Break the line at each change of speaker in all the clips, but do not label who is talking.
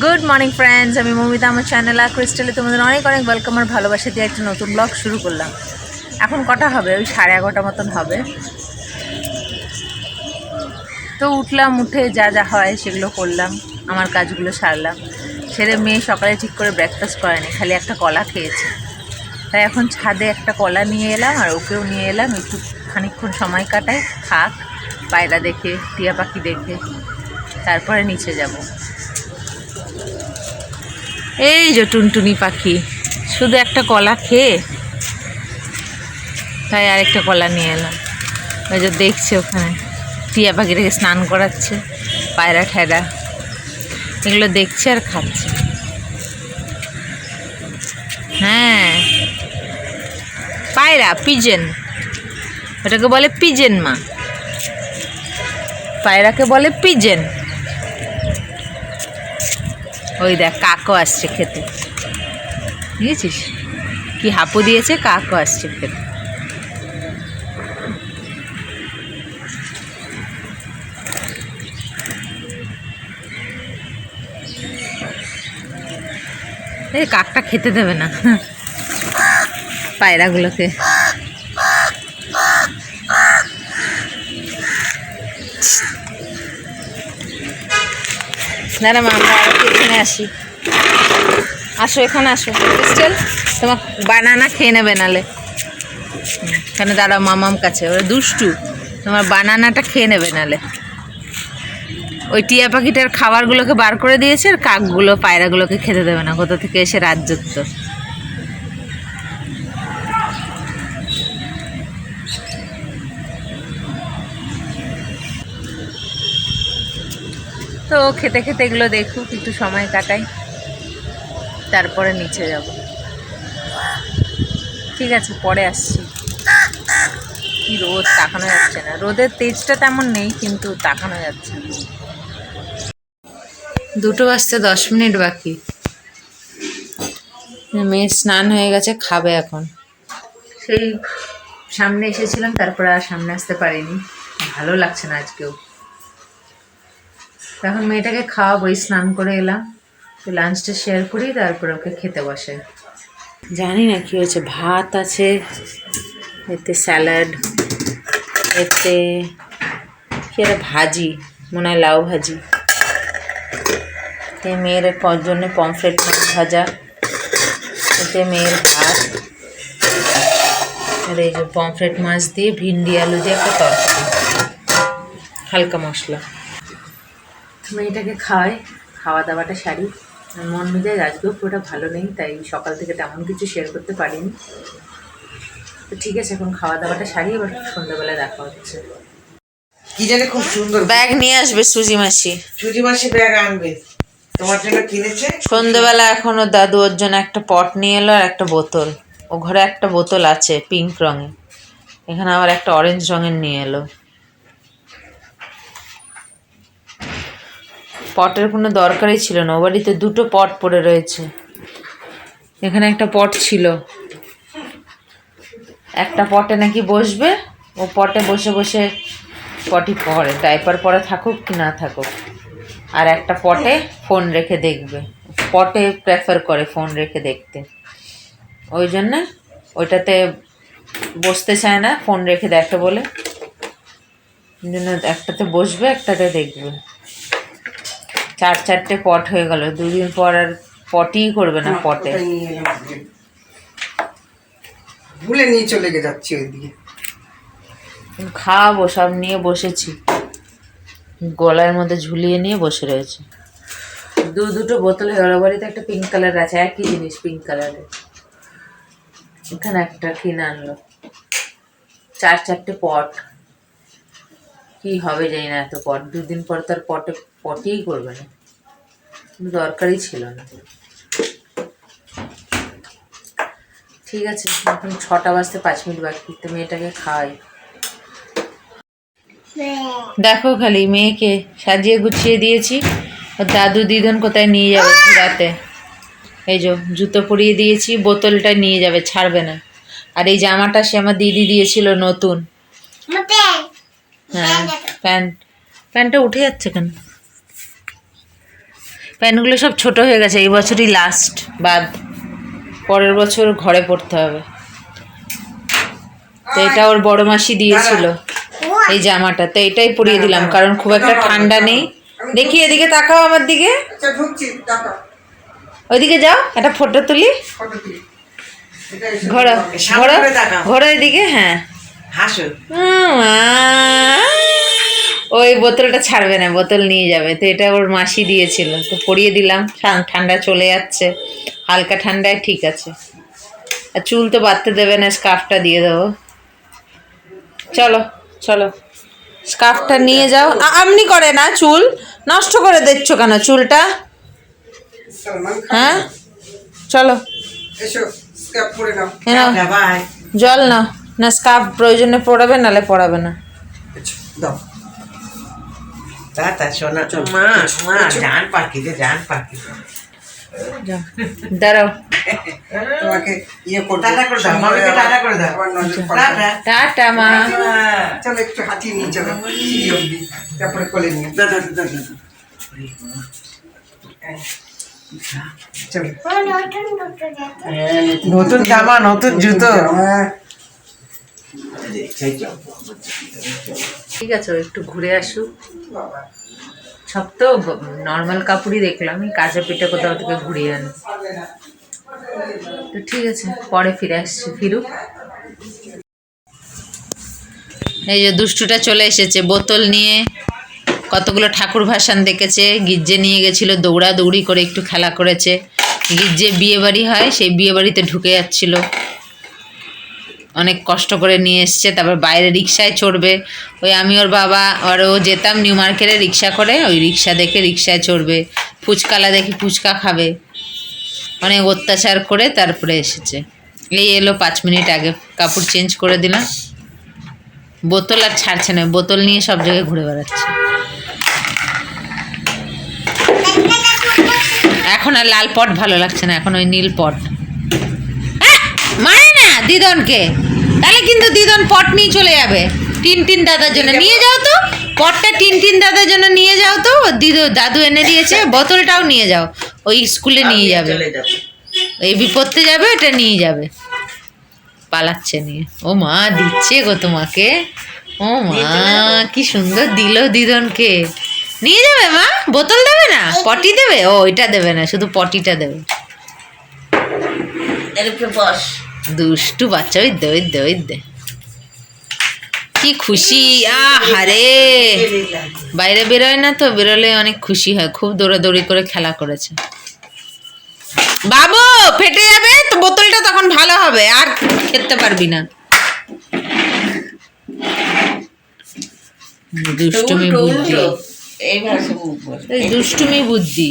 Good morning friends আমি মমিতা, আমার channel আর ক্রিস্টালে তোমাদের অনেক অনেক ওয়েলকাম আর ভালোবাসা দিয়ে একটা নতুন ব্লগ শুরু করলাম। এখন কটা হবে? ওই সাড়ে এগারোটা মতন হবে। তো উঠলাম, উঠে যা যা হয় সেগুলো করলাম, আমার কাজগুলো সারলাম। ছেলে মেয়ে সকালে ঠিক করে ব্রেকফাস্ট করেনি, খালি একটা কলা খেয়েছে। তাই এখন ছাদে একটা কলা নিয়ে এলাম আর ওকেও নিয়ে এলাম, একটু খানিকক্ষণ সময় কাটাই, থাক, পায়রা দেখে, টিয়া পাখি দেখে, তারপরে নিচে যাব। এই যে টুনটুনি পাখি। শুধু একটা কলা খেয়ে তাই আরেকটা কলা নিয়ে এলাম ওই যে দেখছে ওখানে। টিয়া পাখিটাকে স্নান করাচ্ছে, পায়রা ঠেরা। এগুলো দেখছে আর খাচ্ছে। হ্যাঁ। পায়রা, পিজেন। ওটাকে বলে পিজেন মা। পায়রাকে বলে পিজেন। ওই দেখ কাকও আসছে খেতে। বুঝেছিস? কি হাঁপু দিয়েছে কাকও আসছে খেতে। এই কাকটা খেতে দেবে না। পায়রাগুলোকে। না মা, আমরা এখানে আসি। আসো, এখানে আসো। ক্রিস্টেল তোমার বানানা খেয়ে নেবে নালে। এখানে দাঁড়াও মামাম কাছে। ওরা দুষ্টু। তোমার বানানাটা খেয়ে নেবে নালে। ওই টিয়া পাখিটার খাবারগুলোকে বার করে দিয়েছে আর কাকগুলো, পায়রাগুলোকে খেতে দেবে না। কোথা থেকে এসে রাজ্যত্ব তো খেতে খেতে এগুলো দেখুক, একটু সময় কাটাই। তারপরে নিচে যাব। ঠিক আছে, পরে আসছি। কি রোদ, তাকানো যাচ্ছে না। রোদের তেজটা তেমন নেই, কিন্তু তাকানো যাচ্ছে না। দুটো বাজতে দশ মিনিট বাকি। মেয়ে স্নান হয়ে গেছে, খাবে এখন। সেই সামনে এসেছিলাম, তারপরে আর সামনে আসতে পারিনি। ভালো লাগছে না আজকেও। এখন মেয়েটাকে খাওয়াবো স্নান করে এলাম। তো লাঞ্চটা শেয়ার করি, তারপরে ওকে খেতে বসে। জানি না কি হয়েছে, ভাত আছে, এতে স্যালাড এতে কি একটা ভাজি, মনে হয় লাউ ভাজি। এতে মেয়ের জন্য পমফ্রেট ভাজা, এতে মেয়ের ভাত, আর এই যে পমফ্রেট মাছ দিয়ে, ভিন্ডি আলু দিয়ে একটা তরকারি, হালকা মশলা। মেয়েটাকে খাওয়াই খাওয়া দাওয়াটা সারি মন মেজাজ আজকেও পুরোটা ভালো নেই তাই সকাল থেকে তেমন কিছু শেয়ার করতে পারিনি। তো ঠিক আছে এখন খাওয়া দাওয়াটা সারি এবার সন্ধ্যাবেলা দেখা হচ্ছে।
কি জানি খুব সুন্দর
ব্যাগ নিয়ে আসবে সুজি মাসি।
চুরি মাসি ব্যাগ আনবে। তোমার জন্য কিনেছে?
সন্ধ্যেবেলা এখন ওর দাদু ওর জন্য একটা পট নিয়ে এলো আর একটা বোতল। ও ঘরে একটা বোতল আছে পিঙ্ক রঙের। এখানে আবার একটা অরেঞ্জ রঙের নিয়ে এলো। পটের কোনো দরকারই ছিল না ও বাড়িতে দুটো পট পড়ে রয়েছে। এখানে একটা পট ছিল। একটা পটে নাকি বসবে, ও পটে বসে বসে পটি পরে ডাইপার পরে থাকুক কি না থাকুক। আর একটা পটে ফোন রেখে দেখবে, পটে প্রেফার করে ফোন রেখে দেখতে। ওই জন্য ওইটাতে বসতে চায় না, ফোন রেখে দেখে বলে। জন্য একটাতে বসবে, একটাতে দেখবে। চার চারটে পট হয়ে গেল দুদিন পর আর পটিই করবে না পটে।
ভুলে নিয়ে চলে গে যাচ্ছি ওইদিকে।
খাওয়াবো সব নিয়ে বসেছি। গলার মধ্যে ঝুলিয়ে নিয়ে বসে রয়েছে। দু দুটো বোতলে ওর বাড়িতে একটা পিঙ্ক কালার আছে একই জিনিস পিঙ্ক কালারের এখানে একটা কিনে আনলো। চার চারটে পট। কি হবে জানি না এত পট দুদিন পর তার পটে পটেই করবে না। দরকারই ছিল না। ঠিক আছে এখন ছটা বাজতে পাঁচ মিনিট বাকি তো মেয়েটাকে খাওয়াই। দেখো খালি মেয়েকে সাজিয়ে গুছিয়ে দিয়েছি। ওর দাদু দিদন কোথায় নিয়ে যাবে ঘোরাতে? এই যে জুতো পরিয়ে দিয়েছি বোতলটা নিয়ে যাবে ছাড়বে না। আর এই জামাটা সে আমার দিদি দিয়েছিল নতুন। হ্যাঁ প্যান্ট। প্যান্টটা উঠে যাচ্ছে কেন? প্যান্টগুলো সব ছোট হয়ে গেছে এই বছরই লাস্ট বাদ পরের বছর ঘরে পড়তে হবে। তো এটা ওর বড় মাসি দিয়েছিল এই জামাটা তো এটাই পরিয়ে দিলাম কারণ খুব একটা ঠান্ডা নেই। দেখি এদিকে তাকাও আমার দিকে।
আচ্ছা
ওইদিকে যাও একটা ফটো তুলি। ঘোরো ঘোরো। ঘোরো এদিকে হ্যাঁ।
হাসো।
ওই বোতলটা ছাড়বে না বোতল নিয়ে যাবে। তো এটা ওর মাসি দিয়েছিল। তো পরিয়ে দিলাম ঠান- ঠান্ডা চলে যাচ্ছে। হালকা ঠান্ডায় ঠিক আছে। আর চুল তো বাঁধতে দেবে না স্কার্ফটা দিয়ে দেবো। চলো চলো। স্কার্ফটা নিয়ে যাও। আমনি করে না চুল? নষ্ট করে দিচ্ছ কেন চুলটা? হ্যাঁ? চলো।
নাও। বাই
জল না না স্কার্ফ প্রয়োজনে পড়াবে নালে পড়াবে না।
দাও।
টাটা সোনা মা মা জান জান
দাঁড়াও।
তোমাকে ইয়ে
টাটা করে দাও, মামাকে টাটা করে দাও।
আবার নজর পড়বে।
টাটা।
টাটা মা।
চলো একটু হাঁটিয়ে নিয়ে চলো। তারপরে কোলে নিয়ে।
দাদা দাদা দাদা নতুন জামা নতুন জুতো।
হ্যাঁ
ঠিক আছে একটু ঘুরে আসুক। সব তো নর্মাল কাপড়ই দেখলাম, এই কাঁচা পিঠে কোথাও থেকে ঘুরিয়ে আনি। তো ঠিক আছে, পরে ফিরে আসছি, ফিরুক। এই যে দুষ্টুটা চলে এসেছে, বোতল নিয়ে কতগুলো ঠাকুর ভাসান দেখেছে, গির্জে নিয়ে গেছিল দৌড়া দৌড়ি করে একটু খেলা করেছে। গির্জে বিয়ে বাড়ি হয়, সেই বিয়ে বাড়িতে ঢুকে যাচ্ছিল। অনেক কষ্ট করে নিয়ে এসছে, তারপর বাইরে রিক্সায় চড়বে। ওই আমি ওর বাবা, আর ও যেতাম নিউ মার্কেটে রিক্সা করে, ওই রিক্সা দেখে রিক্সায় চড়বে। ফুচকালা দেখে ফুচকা খাবে। অনেক অত্যাচার করে তারপরে এসেছে। এই এলো পাঁচ মিনিট আগে, কাপড় চেঞ্জ করে দিলাম। বোতল আর ছাড়ছে না, বোতল নিয়ে সব জায়গায় ঘুরে বেড়াচ্ছে। এখন আর লাল পট ভালো লাগছে না, এখন ওই নীল পট। মানে দিদনকে। তাহলে কিন্তু দিদন পট নিয়ে চলে যাবে। টিন টিন দাদার জন্য। নিয়ে যাও তো। পটটা টিন টিন দাদার জন্য নিয়ে যাও তো। দিদু দাদু এনে দিয়েছে। বোতলটাও নিয়ে যাও। ওই স্কুলে নিয়ে যাবে। এই বিপদতে যাবে এটা নিয়ে যাবে। পালাচ্ছে নিয়ে। ও মা দিচ্ছে গো তোমাকে। ও মা কি সুন্দর দিল দিদনকে। নিয়ে যাবে মা? বোতল দেবে না? পটি দেবে? ও এটা দেবে না শুধু পটিটা দেবে।
বস।
দুষ্টু বাচ্চা ওই দে ওই দে ওই দে। কি খুশি আহারে। বাইরে বেরোয় না তো বেরোলে অনেক খুশি হয় খুব দৌড়াদৌড়ি করে খেলা করেছে। বাবু ফেটে যাবে? তো বোতলটা তখন ভালো হবে আর খেতে পারবি না। দুষ্টুমি বুদ্ধি। এই দুষ্টুমি বুদ্ধি।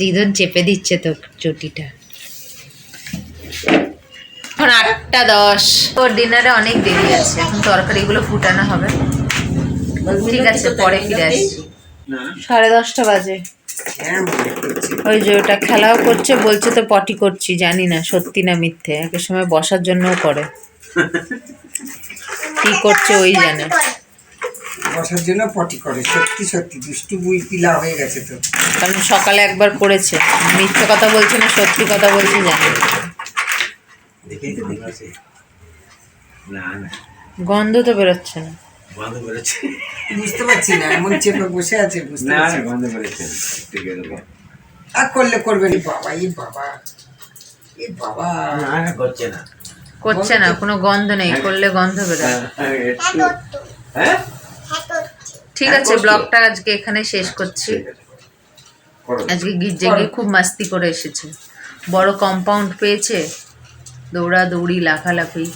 দিদন চেপে দিচ্ছে তো চটিটা। এখন আটটা দশ। ওর ডিনারে অনেক দেরি আছে, এখন তরকারিগুলো ফুটানো হবে। ঠিক আছে, পরে ফিরে আসছি সাড়ে দশটা বাজে। ওই যে ওটা খেলাও করছে, বলছে তো পটি করছি, জানি না, সত্যি না মিথ্যে একের সময় বসার জন্যও করে। কি করছে ওই জানে।
বসার জন্য পটি করে। সত্যি সত্যি দুষ্টু বুই পিলা হয়ে গেছে তো।
কারণ সকালে একবার করেছে। মিথ্যে কথা বলছে না সত্যি কথা বলছে জানি
দেখেই তো দেখেছি না না।
গন্ধ তো বেরোচ্ছে না।
বন্ধ করেছে
বুঝতে পারছি না এমন চেপে বসে আছে বুঝতে
না
পারছি
না। বন্ধ করেছে ঠিক আছে
আর করলে করবেন বাবা এই বাবা এই বাবা।
না না করছে না।
করছে না কোনো গন্ধ নেই করলে গন্ধ বেরোয়।
হ্যাঁ, হ্যাঁ?
ঠিক আছে ব্লগটা আজকে এখানে শেষ করছি। আজকে গির্জে গিয়ে খুব মাস্তি করে এসেছে। বড় কম্পাউন্ড পেয়েছে। দৌড়া দৌড়ি লাফালাফি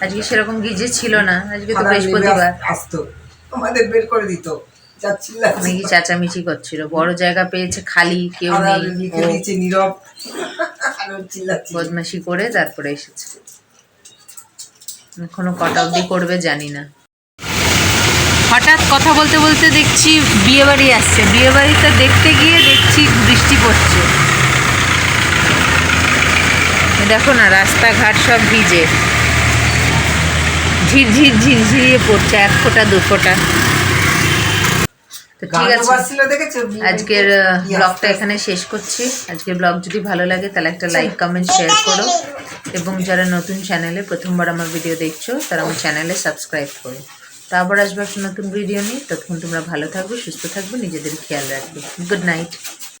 আজকে সেরকম গির্জে ছিল না। আজকে তো বৃহস্পতিবার।
আস- আসতো। আমাদের বের করে দিত। চিল্লাচ্ছিল।
চেঁচামেচি করছিল। বড় জায়গা পেয়েছে খালি কেউ নেই।
নীরব।
বদমাশি করে তারপরে এসেছে। এখনও কটা অবধি করবে জানি না। হঠাৎ কথা বলতে বলতে দেখছি বিয়েবাড়ি আসছে। বিয়েবাড়িটা দেখতে গিয়ে দেখছি বৃষ্টি পড়ছে। দেখো না, রাস্তাঘাট সব ভিজে। ঝিরঝির ঝিরঝিরিয়ে পড়ছে, এক ফোঁটা, দু ফোঁটা। তো ঠিক আছে। আজকের ব্লগটা এখানে শেষ করছি। আজকের ব্লগ যদি ভালো লাগে তাহলে একটা লাইক কমেন্ট শেয়ার করো। এবং যারা নতুন চ্যানেলে প্রথমবার আমার ভিডিও দেখছ তারা আমার চ্যানেলে সাবস্ক্রাইব করো। তো আবার আসবে একটা নতুন ভিডিও নিয়ে। ততক্ষণ তোমরা ভালো থাকবে সুস্থ থাকবে নিজেদের খেয়াল রাখবে। Good night